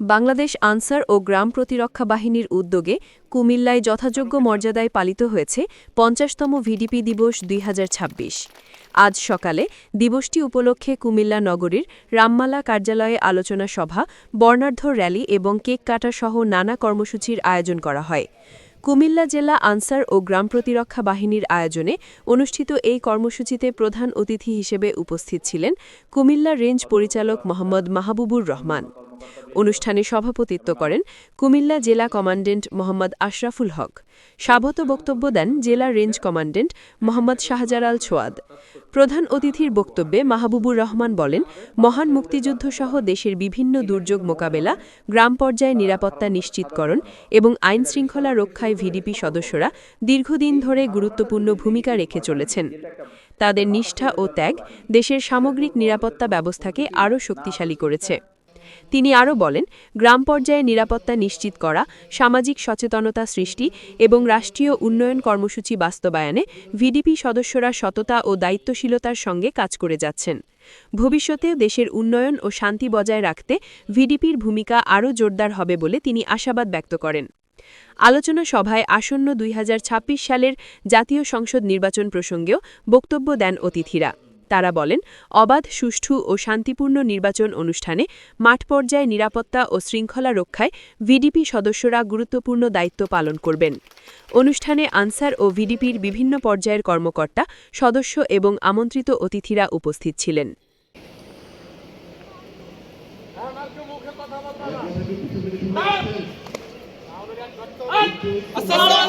বাংলাদেশ আনসার ও গ্রাম প্রতিরক্ষা বাহিনীর উদ্যোগে কুমিল্লায় যথাযোগ্য মর্যাদায় পালিত হয়েছে পঞ্চাশতম ভিডিপি দিবস দুই হাজার ছাব্বিশ। আজ সকালে দিবসটি উপলক্ষে কুমিল্লা নগরীর রামমালা কার্যালয়ে আলোচনা সভা, বর্ণাঢ্য র্যালি এবং কেক কাটা সহ নানা কর্মসূচির আয়োজন করা হয়। কুমিল্লা জেলা আনসার ও গ্রাম প্রতিরক্ষা বাহিনীর আয়োজনে অনুষ্ঠিত এই কর্মসূচিতে প্রধান অতিথি হিসেবে উপস্থিত ছিলেন কুমিল্লা রেঞ্জ পরিচালক মোহাম্মদ মাহবুবুর রহমান। অনুষ্ঠানে সভাপতিত্ব করেন কুমিল্লা জেলা কমান্ডেন্ট মোহাম্মদ আশরাফুল হক। স্বাগত বক্তব্য দেন জেলা রেঞ্জ কমান্ডেন্ট মোহাম্মদ শাহজালাল ছোয়াদ। প্রধান অতিথির বক্তব্যে মাহবুবুর রহমান বলেন, মহান মুক্তিযুদ্ধ সহ দেশের বিভিন্ন দুর্যোগ মোকাবেলা, গ্রাম পর্যায়ে নিরাপত্তা নিশ্চিতকরণ এবং আইন শৃঙ্খলা রক্ষায় ভিডিপি সদস্যরা দীর্ঘদিন ধরে গুরুত্বপূর্ণ ভূমিকা রেখে চলেছেন। তাদের নিষ্ঠা ও ত্যাগ দেশের সামগ্রিক নিরাপত্তা ব্যবস্থাকে আরও শক্তিশালী করেছে। তিনি আরও বলেন, গ্রাম পর্যায়ে নিরাপত্তা নিশ্চিত করা, সামাজিক সচেতনতা সৃষ্টি এবং রাষ্ট্রীয় উন্নয়ন কর্মসূচি বাস্তবায়নে ভিডিপি সদস্যরা সততা ও দায়িত্বশীলতার সঙ্গে কাজ করে যাচ্ছেন। ভবিষ্যতেও দেশের উন্নয়ন ও শান্তি বজায় রাখতে ভিডিপির ভূমিকা আরও জোরদার হবে বলে তিনি আশাবাদ ব্যক্ত করেন। আলোচনা সভায় আসন্ন দুই হাজার ছাব্বিশ সালের জাতীয় সংসদ নির্বাচন প্রসঙ্গেও বক্তব্য দেন অতিথিরা। তারা বলেন, অবাধ, সুষ্ঠু ও শান্তিপূর্ণ নির্বাচন অনুষ্ঠানে মাঠ পর্যায়ে নিরাপত্তা ও শৃঙ্খলা রক্ষায় ভিডিপি সদস্যরা গুরুত্বপূর্ণ দায়িত্ব পালন করবেন। অনুষ্ঠানে আনসার ও ভিডিপির বিভিন্ন পর্যায়ের কর্মকর্তা, সদস্য এবং আমন্ত্রিত অতিথিরা উপস্থিত ছিলেন। আসসালামু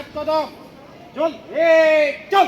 সাত কদম। চল এ চল।